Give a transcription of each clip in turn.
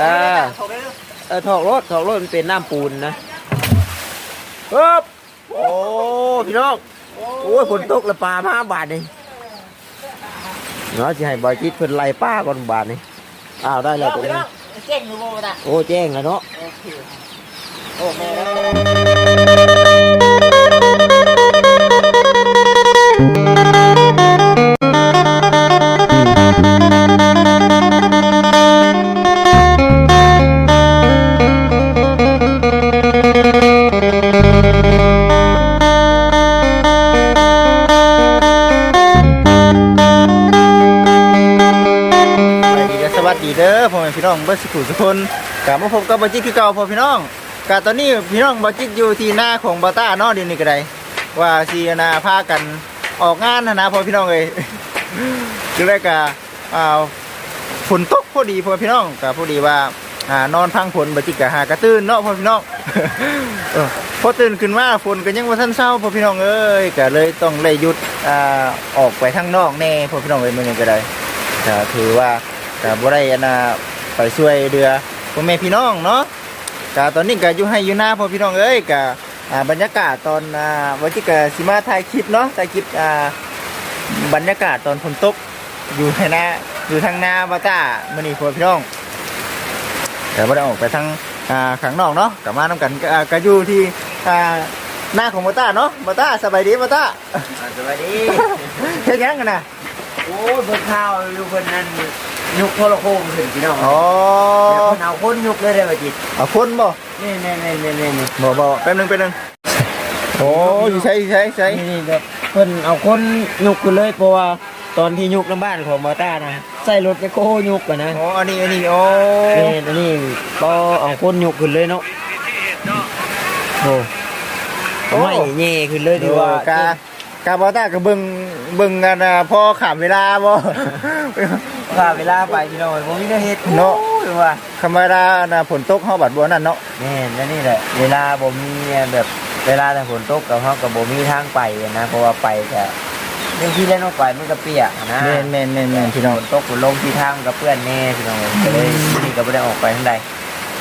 เออถกได้ด้วยเออถอกรถถอกรถมันเป็นน้ำปูนนะปึ๊บโอ้พี่น้องโอ้ยฝนตกแล้วปลามาบาทนี่เนาะสิให้บอยจิตเพิ่นไล่ป้าก่อนบาทนี่อ้าวได้แล้วตรงนี้เก่งอยู่โมนะโอ้แจ้งแล้วเนาะโอเคโอ้แม่ วัสดีเด้อพ่อแม่พี่น้องเบิร์สุขุทุกคนกลับมาพบกับบัจิตคือเก่าพ่อพี่น้องกะตอนนี้พี่น้องบัจิตอยู่ที่หน้าของบาต้าเนาะเดี๋ยวนี้ก็ได้ว่าซีนาพากันออกงานนะนะพ่อพี่น้องเอ้ยคือแรกกะอ่าฝนตกพอดีพ่อพี่น้องกะพอดีว่านอนพังฝนบัจิตกะหากระตื้นเนาะพ่อพี่น้องพอตื่นขึ้นมาฝนก็ยังว่าท่านเศร้าพ่อพี่น้องเอ้ยก็เลยต้องเลยหยุดออกไปข้างนอกแน่พ่อพี่น้องเอ้ยมันยังก็ได้ถือว่า ก็บ่ได้อันน่ะไปช่วยเรือพ่อแม่พี่น้องเนาะก็ตอนนี้ก็อยู่ให้อยู่หน้าพ่อพี่น้องเอ้ยก็อ่าบรรยากาศตอนอ่าวันที่ก็สิมาถ่ายคลิปเนาะถ่ายคลิปอ่าบรรยากาศตอนฝนตกอยู่ให้หน้าอยู่ทางหน้าบาต้ามื้อนี้พ่อพี่น้องแต่บ่ได้ออกไปทางอ่าข้างนอกเนาะก็มานํกันก็อ่าก็อยู่ที่อ่าหน้าของบาต้าเนาะบาต้าสบายดีบาต้าสวัสดีเฮ็ดหยังกันน่ะโอ้ยเบิ่งข้าวอยู่เพิ่นนั่น ยุกโทรโคงขึ้นพี่น้องอ๋อแล้วเพิ่นเอาคนยุกเลยได้บ่จิตเอาคนบ่นี่นี่นี่นี่นี่นี่บ่บ่แป๊บนึงแป๊บนึงโอ้ยใช่ใช่ใช่นี่แบบเพิ่นเอาคนยุกขึ้นเลยเพราะว่าตอนที่ยุกน้ำบ้านของมาต้านะใส่รถไปโคยุกอะนะโอ้อันนี้อันนี้โอ้นี่อันนี้ก็เอาคนยุกขึ้นเลยเนาะโอ้ไม่เย่ขึ้นเลยดีดูว่ากา กาบอต้าก็เบิ่งเบิ่งกันนะพอขามเวลาบ่ ว่าเวลาไปพี่น้องผมมีได้เฮ็ดเนาะหรือว่าธรรมดาน่ะฝนตกเฮาบัดบ่นั่นเนาะแม่นแล้วนี่แหละ เวลาผมมีแบบเวลาแต่ฝนตกกับเฮากับบ่มีทางไปนะเพราะว่าไปแต่เรื่องที่เล่นออกไปมันก็เปียกนะแม่นแม่นแม่นแม่นพี่น้องฝนตกฝนลงที่ทางมันก็เปื้อนแน่พี่น้องก็เลยนี่ก็บ่ได้ออกไปทางใด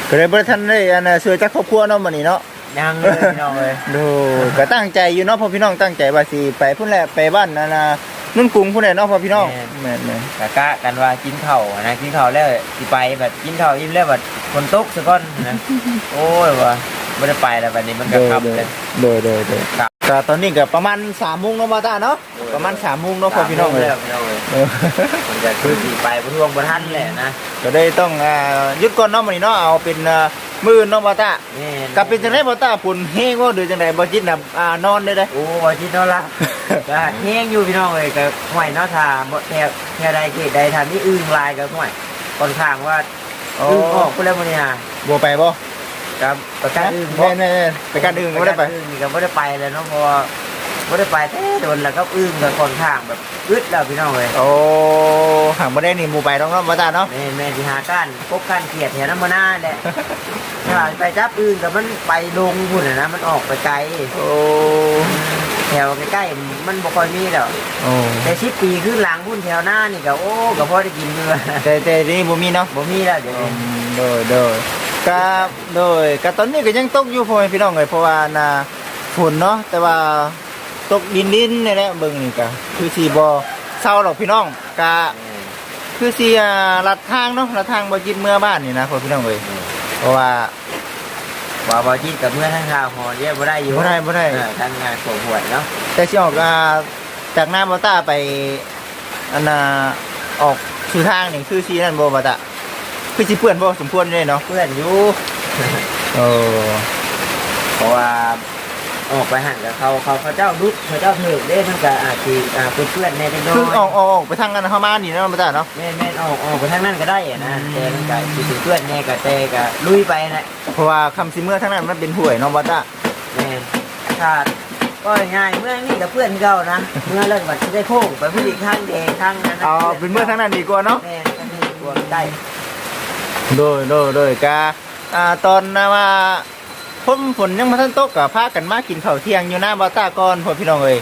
ก็เลยบ่ทันได้อันน่ะช่วยจักครอบครัวเนาะมื้อนี้เนาะ ยังเลยพี่น้องเลยดูก็ตั้งใจอยู่เนาะพ่อพี่น้องตั้งใจว่าสิไปพุ่นแหละไปบ้านนั่นน่ะนุ่นกรุงพุ่นแหละเนาะพ่อพี่น้องแม่นแม่นกะกะกันว่ากินข้าวนะกินข้าวแล้วสิไปแบบกินข้าวอิ่มแล้วแบบฝนตกซะก่อนนะโอ้ยว่าบ่ได้ไปแล้วบัดนี้มันก็ขับเลยโดยโดยโดยครับก็ตอนนี้ก็ประมาณ3:00นเนาะมาต้าเนาะประมาณ3:00นเนาะพ่อพี่น้องเอ้ยแล้วพี่น้องเลยเออมันจะคือสิไปบ่ท่วงบ่ทันแหละนะก็ได้ต้องอ่าหยุดก่อนเนาะมื้อนี้เนาะเอาเป็นอ่า มื้อเนาะบ่ตานี่กับเป็นจังได๋บ่ตาปุ่นเฮงว่าหรือจังได๋บ่จิตน่ะอ่านอนได้เด้โอ้บ่คิดเนาะล่ะก็แห้งอยู่พี่น้องเลยก็ห่วยเนาะถ้าบ่แถวแถวใดเขตใดทำนี่อึ้งลายก็ห่วยค่อนข้างว่าอึ้งออกพุ่นแล้วมื้อนี้ฮะบ่ไปบ่กับประกันอึ้งแม่นๆๆไปกันอื่นก็บ่ได้ไปประกันอึ้งนี่ก็บ่ได้ไปเลยเนาะเพราะว่าบ่ได้ไปแต่โดนแล้วก็อึ้งก็ค่อนข้างแบบอึดแล้วพี่น้องเลยโอ้ห่างบ่ได้นี่หมู่ไปต้องเนาะบ่ตาเนาะแม่แม่ที่หาก้านพบก้านเขียดแถวน้ำมันนาแหละ ถ้าไปจับอึ้งกับมันไปลงพุ่นน่ะนะมันออกไปไกลโอ้แถวใกล้ๆมันบ่ค่อยมีแล้วโอ้แต่ชิปปีขึ้นหลังพุ่นแถวหน้านี่ก็โอ้ก็พอได้กินเนื้อแต่แต่นี่บ่มีเนาะบ่มีแล้วเดี๋ยวอืนี้มโดยโดยก็โดยก็ตอนนี้ก็ยังตกอยู่พ่อแม่พี่น้องเอ้ยเพราะว่าน่ะฝนเนาะแต่ว่าตกดินๆนี่แหละเบิ่งนี่ก็คือสิบ่เศร้าหรอกพี่น้องก็คือสิอ่าลัดทางเนาะลัดทางบ่จิตเมื่อบ้านนี่นะพ่อพี่น้องเอ้ย เพราะว่าว่าบ่จิตกับเมื่อทั้งข่าวหอเรียกบ่ได้อยู่บ่ได้บ่ได้ เออทางงานโขหวยเนาะแต่สิออกอ่าจากหน้าบ่ตาไปอันน่ะออกสู่ทางนี่คือสินั่นบ่บ่ตาคือสิเปื้อนบ่สมควรเลยเนาะเพื่อนอยู่ เออเพราะว่า ออกไปหันกับเขาเขาเขาเจ้าดุเขาเจ้าเถิกเด้มันก็อาจสิอ่าเพื่อนๆแน่จังน้อคือยออกออกออกไปทางกันเฮามานี่เนาะบ่ตาเนาะแม่นแม่นออกออกไปทางนั้นก็ได้อะนะแต่มันก็สิถึงเพื่อนแน่ก็แต่ก็ลุยไปนะเพราะว่าคำสิเมื่อทางนั้นมันเป็นห้วยเนาะบ่ตาแม่นถ้าก็ง่ายเมื่อนี่กับเพื่อนเก่านะเมื่อเลิกบัดสิได้โค้งไปผู้หญิงข้างแดงข้างนั้นนะเอาเป็นเมื่อทางนั้นดีกว่าเนาะแม่นก็นี่กลัวได้โดยโดยโดยกาอ่าตอนนะว่า ฝนฝนยังมาทันตกกับพากันมากินข้าวเที่ยงอยู่หน้าบาต้าก่อนพ่อพี่น้องเอ้ย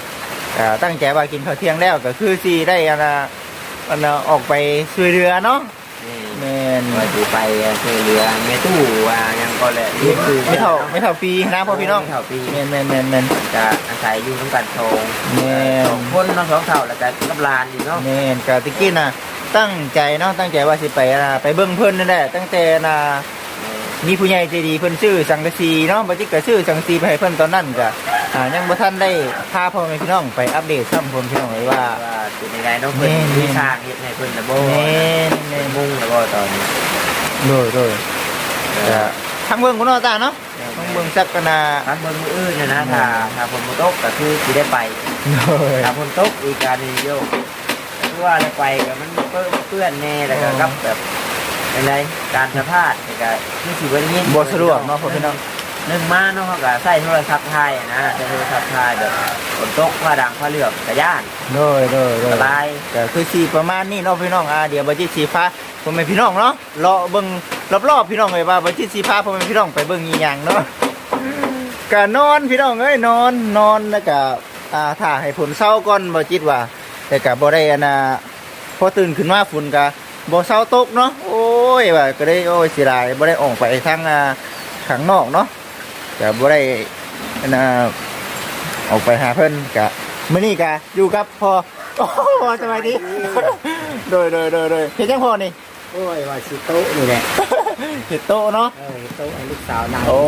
อ่าตั้งใจว่ากินข้าวเที่ยงแล้วก็คือสิได้อันน่ะอันน่ะออกไปช่วยเรือเนาะนี่แม่นนว่าสิไปช่วยเหลือแม่ตู้ว่ายังก็แหละนี่คือไม่เท่าไม่เท่าปีนะพ่อพี่น้องไม่เท่าปีแมนแมนแมนแมนจะอาศัยอยู่น้ำกันสองแม่นสองคนเน้องสองเท่าแล้วก็กับหลานอีกเนาะแมนกาติกี้น่ะตั้งใจเนาะตั้งใจว่าสิไปนะไปเบิ่งเพิ่นนั่นแหละตั้งแต่น่ะ มีผู้ใหญ่ใจดีเพิ่นซื้อสังกะสีเนาะบ่จิกก็ซื้อสังกะสีไปให้เพิ่นตอนนั้นก็อ่ายังบ่ทันได้พาพ่อแม่พี่น้องไปอัปเดตซ้ำผมพี่น้องเลยว่า ว่าเป็นยังไงเนาะเพิ่นแม่นมีสร้างเฮ็ดให้เพิ่นนะบ่แม่นแม่นมุ่งแล้วบ่ตอนนี้โดยโดยก็ทั้งเบิ่งกูเนาะตาเนาะทั้งเบิ่งสักกะนาทางเบิ่งมื้ออื่นเนี่ยนะถ้าถ้าฝนบ่ตกก็คือสิได้ไป โดยถ้าฝนตกอีกการนึงโยกคือว่าได้ไปก็มันเปื้อนเปื้อนแน่แล้วก็กับแบบ ยังไงการสะพาดนี่ก็คือสิบ่ได้ยินบ่สะดวกเนาะพ่อพี่น้องหนึ่งมาเนาะเขาก็ใส่โทรศัพท์ถ่ายอะนะใช้โทรศัพท์ถ่ายแบบฝนตกฟ้าดังฟ้าเหลือบกระย่านโดยโดยโดสยบายก็คือสีประมาณนี้เนาะพี่น้องอ่าเดี๋ยวบัจิตสีฟ้าผมเป็นพี่น้องเนาะรอเบิ่งรอบๆพี่น้องเลยว่าบัจิตสีฟ้าผมเป็นพี่น้องไปเบิ่งอีหยังเนาะก็นอนพี่น้องเอ้ยนอนนอนแล้วก็อ่าถ้าให้ฝนเศร้าก่อนบัจิตว่าแต่ก็บ่ได้อันน่ะพอตื่นขึ้นมาฝนก็บ่เศร้าตกเนาะโอ้ ยว่าก็ได้โอ้ยเสียดายบ่ได้ออกไปทางอ่าข้างนอกเนาะก็บ่ได้อันน่ะออกไปหาเพิ่นก็มื้อนี้ก็อยู่กับพ่อโอ้พอสบายดีโดยโดยโดยโดยเห็นยังพอนี่โอ้ยว่าสิโต๊ะนี่แหละเห็ดโตะเนาะเออโต๊ะให้ลูกสาวนั่งโอ้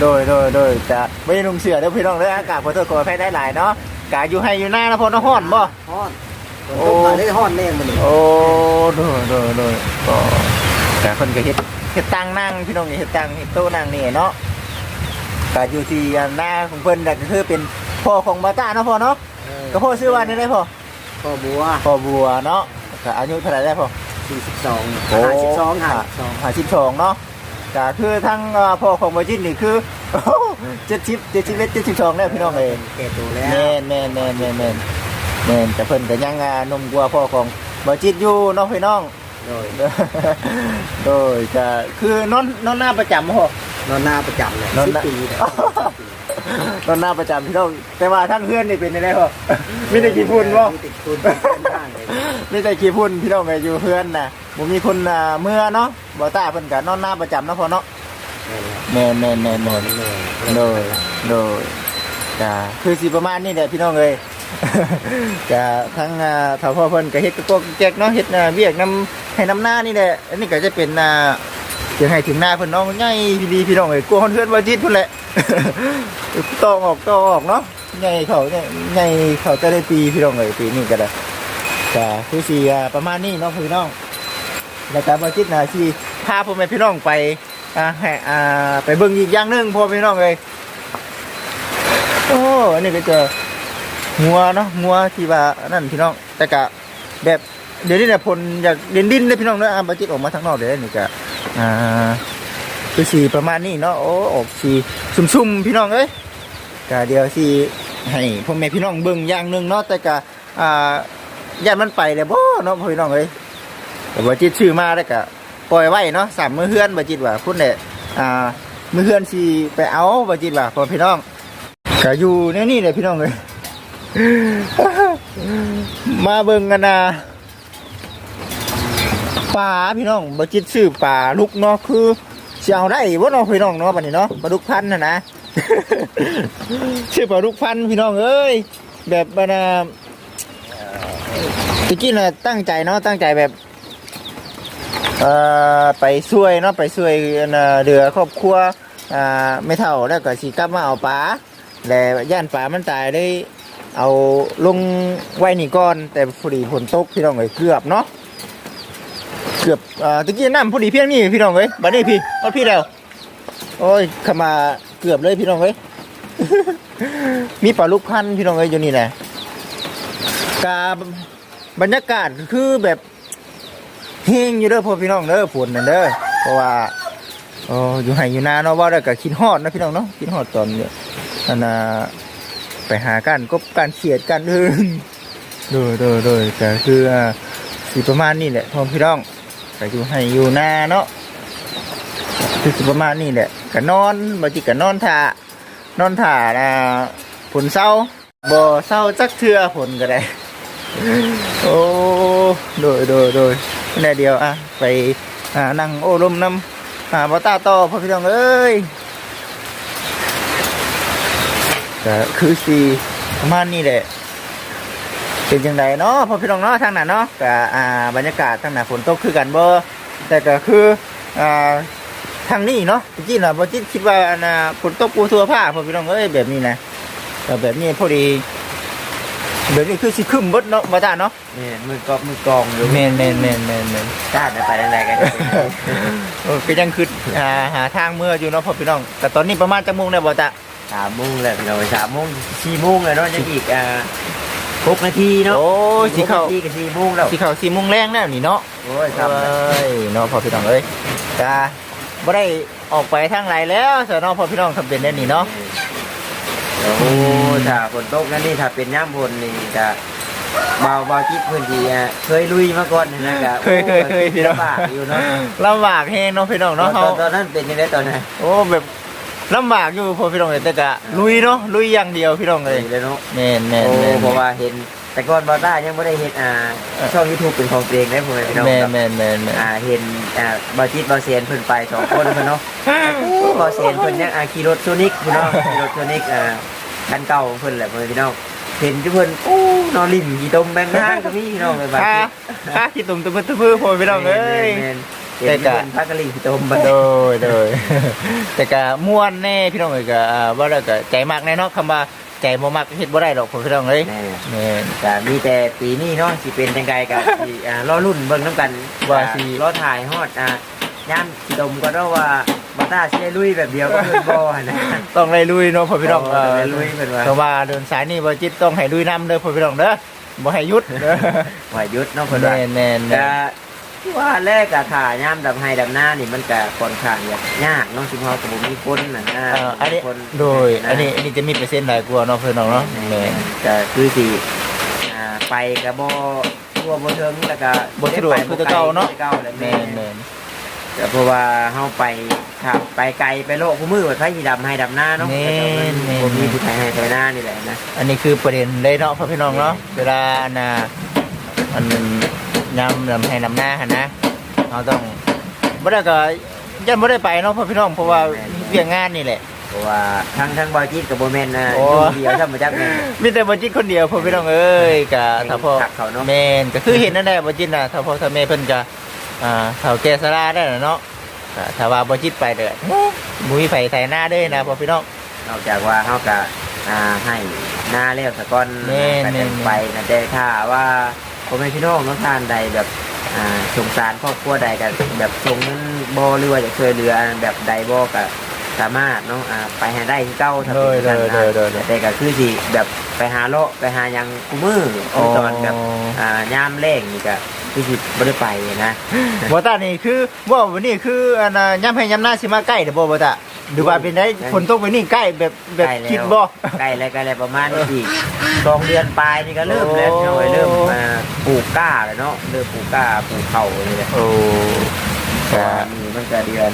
โดยโดยโดยจะไม่ได้นุ่งเสือเด้อพี่น้องเด้ออากาศพอโทษขออภัยได้หลายเนาะกาอยู่ให้อยู่หน้านะพอเนาะฮ้อนบ่ฮ้อน ฝนตกมาได้ฮ้อนแน่มื้อนี้โอ้โดยโดยโดยก็แต่คนก็เฮ็ดเฮ็ดตังนั่งพี่น้องนี่เฮ็ดตังเฮ็ดโต๊ะนั่งนี่เนาะกาอยู่ที่หน้าของเพิ่นน่ะก็คือเป็นพ่อของบาต้าเนาะพ่อเนาะเออก็พ่อชื่อว่านี่ได้พ่อพ่อบัวพ่อบัวเนาะก็อายุเท่าไหร่ได้พ่อ42โอ้52หา52หาสิบสองเนาะก็คือทั้งเอ่อพ่อของบาจินนี่คือเจ็ดสิบเจ็ดสิบเอ็ดเจ็ดสิบสองแล้วพี่น้องเองแก่ตัวแล้แม่วนแม่นแม่นแม่น แม่นแม่นแต่เพิ่นก็ยังอ่านมกลัวพ่อของบาจิตอยู่เนาะพี่น้อง โดยโดยจะคือนอนนอนหน้าประจำพ่อ นอนหน้าประจำเลยนอนหน้า10ปีเลยนอนหน้าประจำพี่น้อง แต่ว่าทั้งเพื่อนนี่เป็นยังไงพ่อมีแต่ขี้ฝุ่นบ่มีแต่ฝุ่นเป็นข้างเลยมีแต่ขี้ฝุ่นพี่น้องก็อยู่เพื่อนน่ะบ่มีคนอ่าเมื่อเนาะบ่ตาเพิ่นก็นอนหน้าประจำเนาะพ่อเนาะแม่นแม่นแม่นแม่นโดย โดยจ้าคือสิประมาณนี้แหละพี่น้องเอ้ย จะทั้งอ่าถ้าพ่อเพิ่นก็เฮ็ดกระโปรงแจกเนาะเฮ็ดเวียกน้ำให้น้ำหน้านี่แหละอันนี้ก็จะเป็นอ่าถึงให้ถึงหน้าเพิ่นน้องใหญ่ดีพี่น้องเอ้ยกลัวคนเพื่อนบ่จิตพุ่นแหละตองออกตองออกเนาะใหญ่เขาใหญ่เขาจะได้ปีพี่น้องเอ้ยปีนี้ก็ได้จ้าคือสิอ่ประมาณนี้เนาะพี่น้องแล้วก็บ่จิตน่ะสิพาพ่อแม่พี่น้องไปอ่าให้อ่าไปเบิ่งอีกอย่างหนึงพ่อพี่น้องเลยโอ้อันนี้ก็เจอ งัวเนาะงัวที่ว่านั่นพี่น้องแต่กะแบบเดี๋ยวนี้เนี่ยพลอยากเด่นดินเลยพี่น้องเนาะอ่าบัจิตออกมาทางนอกเดี๋ยวนี่กะอ่าคือสีประมาณนี้เนาะโอ้ออกสีซุ่มๆพี่น้องเอ้ยกะเดี๋ยวสีให้พ่อแม่พี่น้องเบิ่งอย่างหนึงเนาะแต่กะอ่าญาติมันไปเลยบ่เนาะพ่อพี่น้องเอ้ยแต่บัจิตชื่อมาแล้วกะปล่อยไว้เนาะสามมือเฮือนบาจิตว่าพุ่นเนี่ยอ่ามือเฮือนสิไปเอาบาจิตว่าพอพี่น้องก็อยู่ในนี่เลยพี่น้องเลย มาเบิ่งกันนะป่าพี่น้องบาจิตซื้อป่าลูกเนาะคือสิเอาได้บ่เนาะพี่น้องเนาะบัดนี้เนาะปลาดุกพันธ์น่ะนะชื่อปลาดุกพันธ์พี่น้องเอ้ยแบบบนาตะกี้น่ะตั้งใจเนาะตั้งใจแบบเอ่อไปช่วยเนาะไปช่วยนะเดือครอบครัวอ่าไม่เท่าแล้วก็สิกลับมาเอาปลาแล้วย่านปลามันตายได้ เอาลงไว้นี่ก่อนแต่พอดีฝนตกพี่น้องเอ้ยเกือบเนาะเกือบอ่าตะกี้น้ำพอดีเพียงนี่พี่น้องเอ้ยบัดนี้พี่เอาพี่แล้วโอ้ยข้ามาเกือบเลยพี่น้องเอ้ยมีปลาลูกพันพี่น้องเอ้ยอยู่นี่แหละกาบรรยากาศคือแบบเฮงอยู่เด้อพ่อพี่น้องเด้อฝนนั่นเด้อเพราะว่าโอ้อยู่ไห้อยู่นาเนาะว่าได้วก็คิดฮอดนะพี่น้องเนาะคิดฮอดตอนเนี่ยอันน่ะ ไปหากันกบการเขียดกันเออโดยโดยโดยก็คือสิประมาณนี้แหละพ่อพี่น้องก็อยู่ให้อยู่นาเนาะคือสิประมาณนี้แหละก็นอนบางทีก็นอนท่านอนท่านะฝนเศร้าบ่เศร้าจักเทื่อฝนก็ได้โอ้โดยโดยโดยแน่เดียวอะไปอ่านั่งโอ้ลมน้ำอ่าบอต้าต่อพ่อพี่น้องเอ้ย ก็คือสีประมาณนี้แหละเป็นจังไดเนาะพ่อพี่น้องเนาะทางนั้นเนาะก็อ่าบรรยากาศทางนั้นฝนตกคือกันบ่แต่ก็คืออ่าทางนี้เนาะจริงๆน่ะบ่จิตคิดว่าอันน่ะฝนตกปูทั่วผ้าพ่อพี่น้องเอ้ยแบบนี้นะก็แบบนี้พอดีแบบนี้คือสิครึ้มเบิดเนาะบ่ตาเนาะนี่มือกอบมือกองอยู่แม่นแม่นแม่นแม่นแม่นชาติไปทางใดกันเออก็ยังคืออ่าหาทางเมื่ออยู่เนาะพ่อพี่น้อง แต่ตอนนี้ประมาณจังโมงได้บ่ตา สามโมงแล้วพี่น้องสามโมงสี่โมงแล้วเนาะยังอีกอ่าหกนาทีเนาะโอ้ยสิเข้า หกนาทีกับสี่โมงแล้วสิเข้า4โมงแรงแล้วนี่เนาะโอ้ยครับเอ้ยเนาะพ่อพี่น้องเอ้ยกาบ่ได้ออกไปทางไหนแล้วสนอพ่อพี่น้องทำเป็นได้นี่เนาะโอ้ถ้าฝนตกนั่นนี่ถ้าเป็นย่ำฝนนี่จะเบาเบาจิตพื้นที่อะเคยลุยมาก่อนนะกะเคยเคยเคยพี่น้องลำบากอยู่เนาะลำบากแฮงเนาะพี่น้องตอเนาะนเฮาตอนนั้นเป็นยังไงตอนนั้นโอ้แบบ ลำบากอยู่พ่อพี่น้องเอ้ยแต่ก็ลุยเนาะลุยอย่างเดียวพี่น้องเลเอ้ยยเลยเนาะแม่นแม่นโอ้แม่นเพราะว่าเห็นแต่ก่อนบอต้ายังไม่ได้เห็นอ่าช่องยูทูบเป็นของตัวเองได้ผมเลยพี่น้องแม่นครับแม่นแม่นแม่นอ่าเห็นอ่าบอจิตบอเซียนเพิ่นไปสองคนเพิ่นเนาะบอเซียนเพิ่นยังอ่าขี่รถโซนิกพี่น้องขี่รถโซนิกอ่าคันเก่าเพิ่นแหละเพิ่นพี่น้องเห็นจุเพิ่นโอ้นอนลิ่มขี่ตมแบงค์ห้างก็มีพี่น้องเลยบาดค่านี้ค่าขี้ตุ่มตุ้มตุ้มพ่อพี่น้องเอ้ย แม่นๆเห็นจุเพิ่นพักกะลิ่มขี่ตมบัดโดนี้ยโดยแต่ก็ม่วนแน่พี่น้องเอ้ยก็อ่าบ่ได้ก็ใจมากแน่เนาะคำว่าใจบ่มักเฮ็ดบ่ได้ดอกพ่อพี่น้องเอ้ยแม่แม่นแต่มีแต่ปีนี้เนาะสิเป็นจังไงกับสิอ่ารอรุ่นเบิ่งน้ำกันว่าสิรอถ่ายฮอดอ่าย่ามขี่ตมก็เนาะว่าบอต้าสิได้ลุยแบบเดียวก็เพิ่นบ่หั่นนะต้องไล่ลุยเนาะพ่อพี่น้องเออต้องไล่ลุยเพิ่นว่าเพราะว่าเดินสายนี่บ่จิตต้องให้ลุยนํเด้อพ่อพี่น้องเด้อบ่ให้หยุดเด้อไหวหยุดเนาะเพิ่นว่าแม่นแม่นแม่ก็น ว่าแรกอะถ่ายย่ามดำไฮดำหน้านี่มันก็ค่อนข้างยากยากเน้องสิเพอกับผมมีคนน่ะนะเอ่ออันนี้คนโดยอันนี้อันนี้จะมีเปอร์เซ็นต์หลายกว่าเนาะพี่น้องเนาะแม่แม่นก็คือสิอ่าไปก็บ่ทั่วบ่ถึงแล้วก็บ่สะดวกคือแต่เก่าเนาะคือแต่เก่าแหละแม่แม่นแม่นก็เพราะว่าเฮาไปครับไปไกลไปโลกคู่มือว่าไผสิดำไฮดำหน้าเนาะผมมีผู้ไทยให้ไทยหน้านี่แหละนะ อันนี้คือประเด็นได้เนาะพ่อพี่น้องเนาะเวลาอันน่ะอัน ยำลำให้ลำหน้าหั่นนะเราต้องบ่ได้ก็ยันบ่ได้ไปเนาะพ่อพี่น้องเพราะว่าเรื่องงานนี่แหละ เพราะว่าทั้งทั้งบอยจิตกับโบแมนนะโอ้ อยู่เดียวทำมาจากแม่มีแต่บ่จิตคนเดียวพ่อพี่น้องเอ้ยกะถ้าพ่อขักเขาเนาะ แม่นก็คือเห็นนั่นแหละบ่จิตน่ะถ้าพ่อถ้าแม่เพิ่นก็อ่าเฒ่าแก่สลาได้น่ะเนาะก็ถ้าว่าบ่จิตไปเด้อบ่มีไผไถหน้าเด้อนะพ่อพี่น้อง นอกจากว่าเขาก็อ่าให้หน้าเลี้ยวสะก้อนแม่นไปแม่น ไปนะแต่ถ้าว่า ผมเป็นพี่น้องน้องทานใดแบบอ่าสงสารครอบครัวใดกันแบบส่งเงินบ่หรือว่าจะช่วยเหลือแบบใดบ่ก็สามารถเนาะอ่าไปให้ได้คือเก่าถ้าโดเป็นยโดกันยโดนะยโดยโดยแต่ก็คือสิแบบไปหาเลาะไปหาหยังกูมือคือตอนแบบอ่ายามแรงนี่ก็คือสิบ่ได้ไปนะบ่ตานี่คือว่าวันนี้คืออันน่ะยามให้ยามหน้าสิมาใกล้เด้อบ่บ่ตา หรือว่าเป็นได้ฝนตกไปนี่ใกล้แบบแบบใกล้แล้ว คิดบ่ ใกล้แล้วใกล้แล้วประมาณอีกสองเดือนปลายนี่ก็เริ่มแล้วโอ้ เนาะเริ่มมาปลูกกล้าเลยเนาะเริ่มปลูกกล้าปลูกเข่าเลยแหละโอ้เพราะว่านี่มันก็เดือน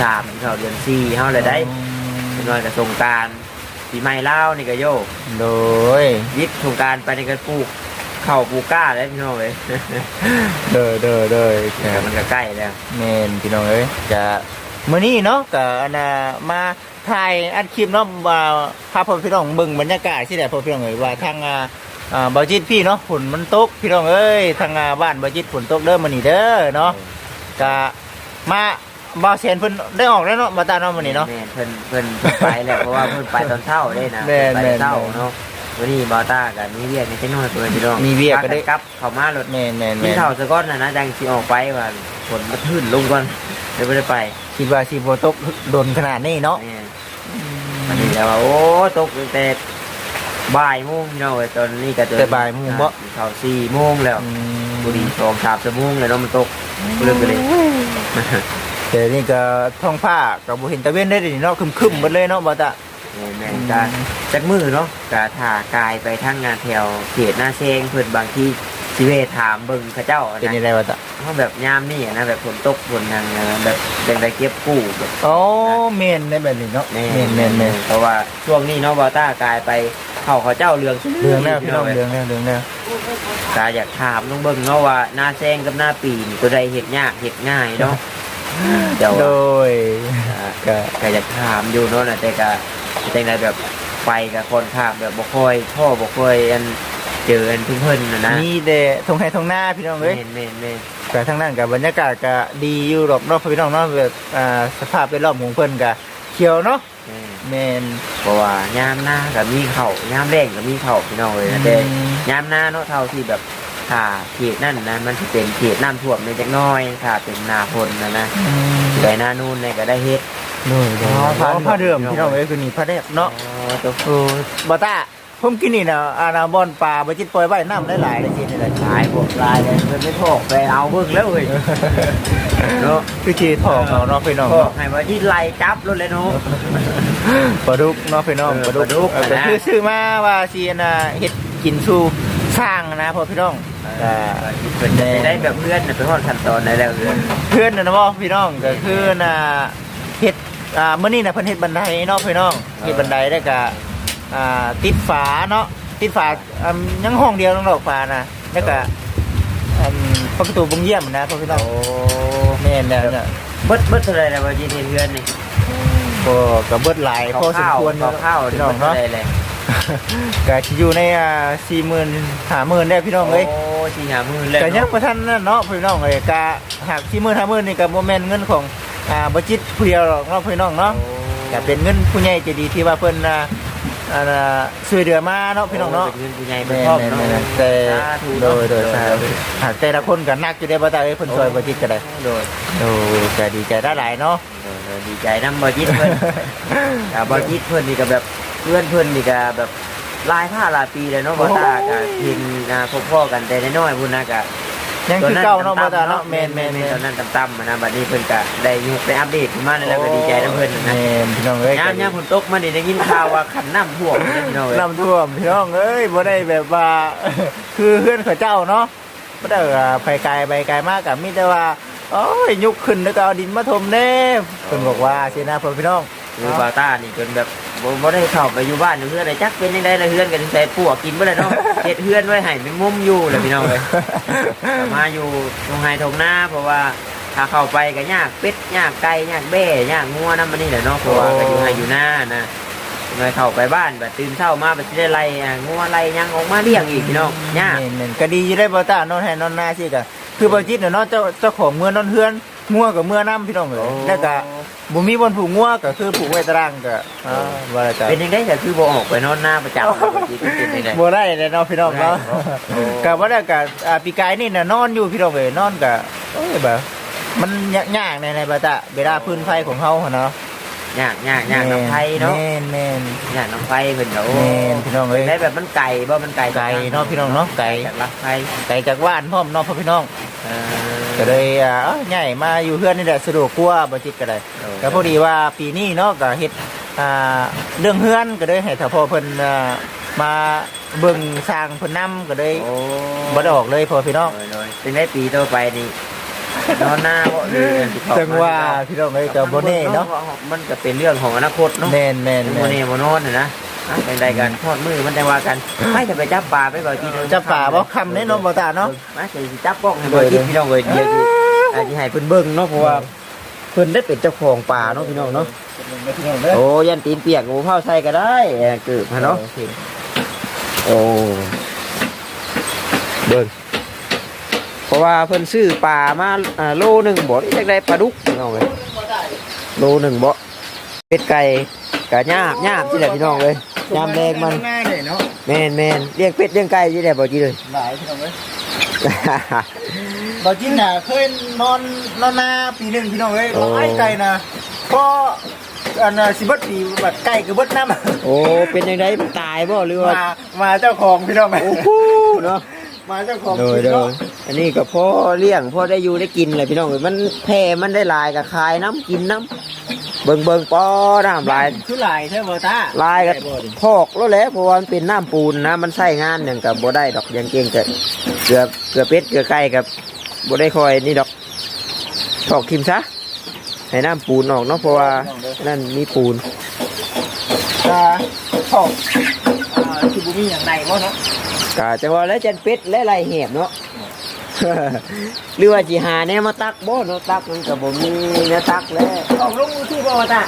สามถึงเข้าเดือนสี่เฮาเลยได้เป็นวันกับสงกรารปีใหม่เล่าวนี่ก็โยกโดยยิบสงกรารไปนี่ก็ปลูกเข่าปลูกกล้าแล้วพี่น้องเลยเด้อเด้อเด้อแต่มันก็ใกล้แล้ว แม่นพี่น้องเอ้ยจะ มื้อนี้เนาะก็อันน่ะมาถ่ายอัดคลิปเนาะว่าพาพ่อพี่น้องเบิ่งบรรยากาศที่ไหนพ่อพี่น้องเอ้ยว่าทางอ่าอ่าบ่จิตพี่เนาะฝนมันตกพี่น้องเอ้ยทางอ่าบ้านบ่จิตฝนตกเด้อมื้อนี้เด้อเนาะก็มาบ่าวแสนเพิ่นได้ออกแล้วเนาะมาตาเนาะมื้อนี้เนาะแม่เพิ่นเพิ่นเพิ่นไปแหละเพราะว่าเพิ่นไปตอนเช้าได้นะแม่นเพิ่นไปตอนเช้าแม่นเนาะวันนี้บอต้ากับมีเวียกนี่จังน้อยเพิ่นพี่น้องมีเวียกก็ได้พานกลับเข้ามารถแม่นแม่นกิแม่นนข้าวซะก่อนนะนะจังสิออกไปว่าฝนมันขึ้นลงก่อน เดี๋ยวบ่ได้ไปคิดว่าสิบ่ตกโดนขนาดนี้เนาะแม่นอันนี้แล้วว่าโอ้ตกตั้งแต่บ่ายโมงพี่น้องเอ้ยตอนนี้ก็จนแต่บ่ายโมงบ่เข้าสี่โมงแล้วอืมบุรีสองสามชั่วโมงเลยเนาะมันตกเรื่องไปเลยแต่นี่ก็ท้องฟ้าก็บ่เห็นตะเว้นได้ดิเนาะครึมๆหมดเลยเนาะบ่ตาแม่นๆกาจักมือเนาะกาถ่ากายไปทางงานแถวเขตหน้าเซงเพิ่นบางที่ สิเวถามเบิ่งเขาเจ้าเป็นนะยังไงบ่ตาเขาแบบยามนี่อะนะแบบฝนตกฝนทางเอ่อแบบแดงได้เก็บกู้แบบโอ้เมนได้แบบนี้เนาะแม่เมนเมนเมนเพราะว่าช่วงนี้เนาะบอต้ากายไปเข้าเขาเจ้าเรืองเรื่องแล้วพี่น้องเรื่องแล้วเรื่องแล้วกาอยากถามน้องเบิ่งเนาะว่าหน้าแซงกับหน้าปีนตัวใดเห็ดยากเห็ดง่ายเนาะเดี๋ยวโดยอ่า ก็ก็อยากถามอยู่เนาะนะแต่ก็แต่งไรแบบไปกับคนข้ามแบบบ่ค่อยพ่อบ่ค่อยอัน เจออันเพิ่นๆนะนะมีแต่ทงไห้ทงหน้าพี่น้องเอ้ยเม่นเม่นเม่นก็ทั้งนั้นกับบรรยากาศก็ดีอยู่รอบรอบพี่น้องเนาะแบบอ่าสภาพเป็นรอบของเพิ่นก็เขียวเนาะเม่นแมนเพราะว่ายามหน้าก็มีเข่าวยามแรงก็มีเข่าพี่น้องเลยนะแต่อืมยามหน้าเนาะเท่าที่แบบถ้าเขตนั่นนะมันจะเป็นเขตน้ำท่วมในจักหน้อยถ้าเป็นนาพลนะนะไปหน้านู่นเนี่ยก็ได้เฮ็ดโดยโดยอ๋อผ้าผ้าเหลืเดิอมงพี่น้องเอ้ยคือนี่ผ้าแดบเนาะอ๋อตัวโอ้บาต้า ผมกินนี่นะอาณาบอนปลาบจิตปล่อยไว้น้ำได้หลายเลยกินนี่เลยลายพวกลายเลยมันไม่พกไปเอาเบิ่งแล้วเว้ยเนาะคือชีทองเอาเนาะพี่น้องพกเนาะให้ว่าที่ไล่จับรถเลยเนาะปลาดุกเนาะพี่น้องเออปลาดุกปลาดุกเออนะคือซื้อมาว่าชีนะเฮ็ดกินชูสร้างนะพ่อพี่น้องอ่าเพิ่นจะได้แบบเพื่อนน่ะไปฮอดขั้นตอนได้แล้วเพื่อนเพื่อนนะนะบ่พี่น้องก็คือน่ะเฮ็ดอ่ามื้อนี้น่ะเพิ่นเฮ็ดบันไดเนาะพี่น้องเฮ็ดบันไดแล้วก็ อ่าติดฝาเนาะติดฝาอ่ายังห้องเดียวน้องดอกฝานะแล้วก็อืมประตูบงเยี่ยมนะพ่อพี่น้องโอ้แม่นแล้วเนี่ยเบิดเบิดเท่าไหร่แล้วว่าจีเพื่อนนี่ก็ก็เบิดหลายพอสมควรข้าวข้าวพี่น้องเนาะได้เลยก็สิอยู่ในอ่า40,000 50,000ได้พี่น้องเอ้ย โอ้สี่หาหมื่นเลยก็ยังบ่ทันนั่นเนาะพี่น้องเอ้ยก็หาก40,000 50,000นี่ก็บ่แม่นเงินของอ่าบ่จิตผู้เดียวหรอกเนาะพี่น้องเนาะก็เป็นเงินผู้ใหญ่ใจดีที่ว่าเพิ่นน่ะ อ่าช่วยเหลือมาเนาะพี่น้องเนาะ เป็นเงินผู้ใหญ่เป็แม่นครอบเนาะนๆๆแต่สาธุโดเนาะยโดยสาธุ หากแต่ละคนก็นักอยู่ได้บ่ตาเอ้ยเพิ่นช่วยบ่จิตก็ได้โดยโอ้ก็ดีใจได้หลายเนาะโดยดีใจน้ำบอจิตเพิ่นกับบอจิตเพิ่นนี่ก็แบบเพื่อนเพิ่นนี่ก็แบบหลายผ้าหลายปีเลยเนาะบอตากับพินอ่าพบพ่อกันแต่น้อยๆพุ่นนะกะ ยังคือเก่าเนาะบ่ตาเนาะแม่นแม่แม่นนตอนนั้นต่ำๆนะบัดนี้เพิ่นก็ได้ยุคได้อัปเดตขึ้นมาแล้วก็ดีใจน้ำเพิ่นนะแม่นพี่น้องเอ้ยยามยามฝนตกมานี่ได้ยินข่าวว่าขันน้ำท่วมเลยพี่น้องเอ้ยน้ำท่วมพี่น้องเอ้ยบ่ได้แบบว่าคือเพื่อนเขาเจ้าเนาะบ่ได้ว่าไปไกลไปไกลมากกับมีแต่ว่าโอ้ยยุกขึ้นแล้วก็เอาดินมาถมแน่เพิ่นบอกว่าสินะพ่อพี่น้อง คือบาต้านี่จนแบบบ่บ่ได้เข้าไปอยู่บ้านอยู่เพื่อนเลยจักเป็นยังไงละเฮือนกันใส่ปวกกินบ่ได้เนาะเฮ็ดเฮือนไว้ให้เป็นมุมอยู่เลยพี่น้องเอ้ยก็มาอยู่ตรงไฮตรงหน้าเพราะว่าถ้าเข้าไปก็ยากเป็ดยากไก่ยากแบ่ยากงัวน้ำมันนี่แหละเนาะเพราะว่าก็อยู่ไฮอยู่หน้านะเมื่อเข้าไปบ้านแบบตื่นเช้ามาแบบจะได้ไล่อะงัวไล่ยังออกมาเลี้ยงอีกพี่น้องยากแม่นๆก็ดีอยู่ได้บ่ตานอนให้นอนหน้าสิกะคือบ่จิตเนาะเนาะเจ้าเจ้าของเมืองนอนเฮือนงัวกับเมือน้ำพี่น้องเอ้ยแล้วก็ บ่มีบนผูกงัวก็คือผูกไว้ตารางก็อ่าว่าแล้วก็เป็นยังไงแต่คือบ่ออกไปนอนหน้าประจำปกติเป็นยังไง บ่ได้เลยเนาะพี่น้องเนาะโอ้ก็บ่ได้ก็อ่าปีกายนี่น่ะนอนอยู่พี่น้องเอ้ยนอนก็โอ้ยแบบมันยากๆในในบ่ตะเวลาพื้นไฟของเฮาหั่นเนาะยากยากยากน้ำไฟเนาะแม่นแม่นยากน้ำไฟเพิ่นเนาะแม่นพี่น้องเอ้ยได้แบบมันไก่บ่มันไก่ไก่เนาะพี่น้องเนาะไก่จากรักไฟไก่จากบ้านพร้อมเนาะพ่อพี่น้อง เออ ก็เลยอ่าเอ้าใหญ่มาอยู่เพื่อนนี่แหละสะดวกกว่าบ่จิตก็ได้ก็พอดีว่าปีนี้เนาะก็เฮ็ดอ่าเรื่องเฮือนก็เลยให้ถ้าพ่อเพิ่นอ่ามาเบิ่งสร้างเพิ่นนํก็เลยโอ้บ่ได้ออกเลยพ่อพี่น้อง เลยเลยเป็นได้ปีต่อไปนี่นอนหน้าบ่หรือสิเข้จังว่าพี่น้องเอ้ยก็บ่แน่เนาะมันก็เป็นเรื่องของอนาคตเนาะแม่นแม่นโมแม่นเน่โมโนอนน่ะนะ อะเป็นใดกันทอดมือมันได้ว่ากันไม่จะไปจับปลาไปบ่ทีเดียวจะป่าบ่คำแน่เนอนบ่ตาเนาะ มาสิจับกล้องให้บ่ทีพี่น้องเอ้ยเดี๋ยวสิอาจสิให้เพิ่นเบิ่งเนาะเพราะว่าเพิ่นได้เป็นเจ้าของป่าเนาะพี่น้องเนาะโอ้ยันตีนเปียกหมูเผาใส่ก็ได้เออเกิดมาเนาะโอ้เบิ่งเพราะว่าเพิ่นซื้อปลามาอ่าโลหนึงบ่ได้จักได้ปลาดุกพี่น้องเอ้ยโลหนึงบ่เป็ดไก่ก็ยากยากสิแหละพี่น้องเอ้ย ยามแรงมันง่ายเลยเนาะแม่นแม่นเลี้ยงเป็ดเลี้ยงไก่สิได้บ่จีเลย หลายพี่น้องเอ้ยบ่จินน่ะเคยนอนนอนนาปีหนึงพี่น้องเอ้ยบ่ไอ้ไก่น่ะพออันน่ะสิเบิดปีบัดไก่ก็เบิดน้ำโอ้เป็นยังไงมันตายบ่หรือว่ามามาเจ้าของพี่น้องโอ้โหเนาะมาเจ้าของโดยโดเนาะยอันนี้ก็พ่อเลี้ยงพ่อได้อยู่ได้กินเลยพี่น้องเอ้ยมันแพร่มันได้หลายกับคายน้ำกินน้ำ เบิ่งเบิ่งปอน้ำลายคือหลายใช่บ่ตาลายกับได้บ่ดิพอกแล้วแหละเพราะว่ามันเป็นน้ำปูนนะมันใช้งานอย่างกับบ่ได้ดอกอยังเก่งกับเกลือเกลือเป็ดเกลือไก่กับบ่ได้คอยนี่ดอกพอกทิมซะให้น้ำปูนออกเนาะเพราะว่านั่นมีปูนจะถอกอ่าทิมบุมีอย่างใดบ่เนาะกะจะว่าแล้วจันเป็ดและไรแหบเนาะ หรือว่าสิหาแนวมาตักบ่เนาะตักมันก็บ่มีแนวตักแล้วออกลงมือที่บ่ว่าตา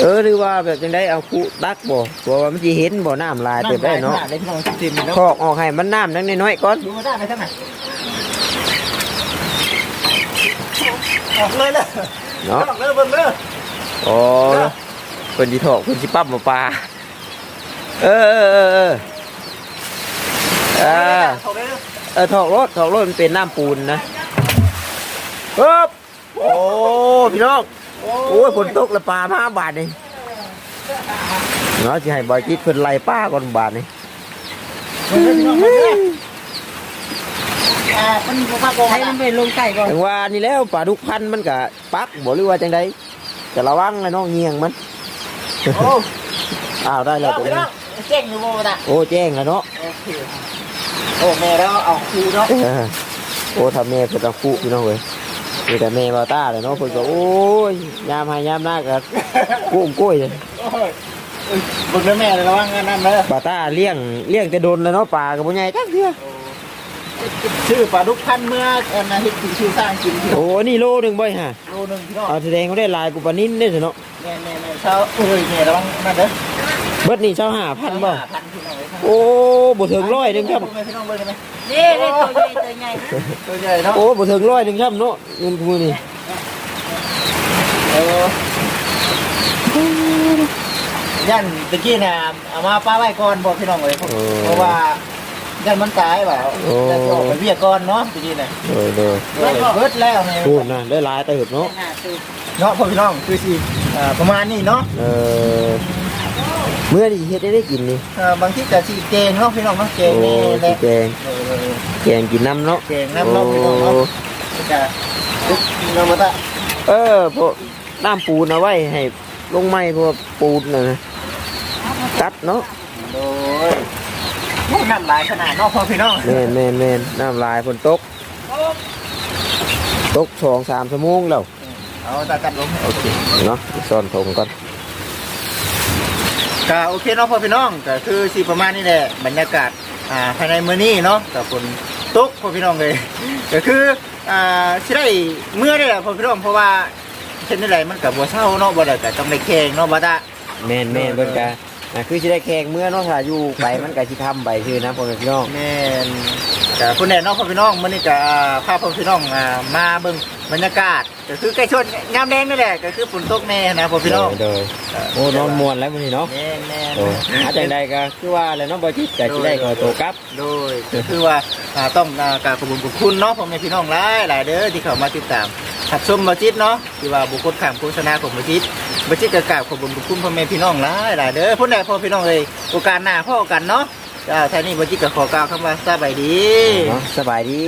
เออหรือว่าแบบจังไดเอาคู่ตักบ่กลัวว่ามันสิเห็นบ่น้ำลายเติบได้เนาะได้พี่น้องสิมแล้วคอกออกให้มันน้ำนังน้อยๆก่อนดูมาได้ไปทางไหนออกเลยเลยเนาะออกเลยเบิ่งเลยโอ้เพิ่นสิถอกเพิ่นสิปั๊บมาปลาเออเออเออเออ เออออกเลยเออถอกรถถอกรถมันเป็นน้ำปูนนะปึ๊บโอ้พี่น้องโอ้ยฝนตกแล้วปลามาบาทนี่เนาะสิให้บอยจิตเพิ่นไล่ป้าก่อนบาทนี่เบิ่งเลยพี่น้องเบิ่งเลยอ่ามันบ่มากบ่ให้มันไปลงใกล้ก่อนถึงว่านี่แล้วปลาดุกพันธุ์มันก็ปักบ่หรือว่าจังไดจะระวังเลยเนาะเงียงมันโอ้อ้าวได้แล้วตรงพี่นี้น้องเจ๊งอยู่บ่ว่าตาโอ้แจ้งแล้วเนาะ โอเคโอ้แม่แล้วเอาครูเนาะเออโอ้ทำแม่เพิ่นต้องคู่พี่น้องเว้ยมีแต่แม่บาต้าเลยเนาะเพิ่นก็โอ้ยยามให้ยามหน้าก็กุ้มกล้วยเลยโอ้ยเอ้ยเบิ่งเลยแม่เลยระวังงานนั่นเลยบาต้าเลี้ยงเลี้ยงแต่โดนแล้วเนาะปลาก็บ่ใหญ่จักเทื่อชื่อปลาดุกพันเมื่อเอ็นนะที่กินชื่อสร้างกินที่โอ้นี่โลหนึงบ่ฮะโลนึงพี่น้องเอาแสดงเขาได้หลายกูปลานิ่นได้อเนาะแม่แม่แม่เช้าเอ้ยแม่ระวังนั่นเด้อ เบิดนี่เจ้า5,000บ่ พันพี่น้องเลยครับโอ้บ่ถึงร้อยหนึงครับพี่น้องเบิ่งได้ไหมนี่นี่ตัวใหญ่ตัวใหญ่ตัวใหญ่เนาะโอ้บ่ถึงร้อยหนึงครับเนาะเงินกูนี่เออย่านตะกี้น่ะเอามาป้าไว้ก่อนบอกพี่น้องเลยเพราะว่าย่านมันตายเปล่าย่านจะออกไปเบี้ยก่อนเนาะตะกี้น่ะเออเด้อเบิดแล้วไงพูดนะได้หลายเติบเนาะหาตัวเนาะพ่อพี่น้องคือสิอ่าประมาณนี้เนาะเออ เมื่อนี่เฮ็ดได้ได้กินนี่อ่าบางทีก็สิเกงเนาะพี่น้องเนาะเกงโอ้นี่แหสิละแกงเออแกงกินน้ำเนาะเกงน้ำเนาะพี่น้องเนาะจะปุ๊บเรามาตะเออพวกน้ำปูนเอาไว้ให้ลงไม้พวกปูนน่ะนะตัดเนาะโอ้ยน้ำลายขนาดเนาะพ่อพี่น้องแม่นแม่นแม่นน้ำลายฝนตกตกสองสามชั่วโมงแล้วเอาตากัดลงโอเคเนาะซ่อนถงก่อน ก็โอเคเนาะพ่อพี่น้องก็คือสีประมาณนี้แหละบรรยากาศอ่าภายในมื้อนี้เนาะกับฝนตกพ่อพี่น้องเลยก็คืออ่าสิได้เมื่อได้แหละพ่อพี่น้องเพราะว่าเช่นไรมันกับบัวเศร้าเนาะบ่ได้ก็ต้องได้แข่งเนาะบ่ได้แม่นแม่นเบิ่งกะอะคือสิได้แขกเมื่อเนาะถ้าอยู่ไปมันก็สิทำไปคือนะพ่อแม่พี่น้อง แม่นก็คุณแน่เนาะพ่อพี่น้องมื้อนี้ก็อ่าพาพ่อพี่น้องอ่ามาเบิ่งบรรยากาศก็คือใกล้ชนยามแดงนี่แหละก็คือฝนตกแน่นะพ่อพี่น้องโดยโอ้นอนมวนแล้วมื้อนี้เนาะแม่นแม่นโอ้หาจังใดก็คือว่าแหล้วเนาะบ่จิตก็สิได้ขอตัวกลับ โดยก็คือว่าอ่าต้องอ่ากราบขอบคุณขอบคุณเนาะพ่อแม่พี่น้องหลายหลายเด้อที่เข้ามาติดตาม ขับชมบาจิตเนาะที่ว่าบุคคลข่ามโฆษณาของบาจิตบาจิตก็กาบขอบคุณขอบคุณพ่อแม่พี่น้องหลายหลายเด้อพ่อแม่พ่อพี่น้องเลยโอกาสหน้าพ่อกันเนาะจ้าท่านี้บาจิตก็ขอกล่าวคำว่าสบายดี เนาะสบายดี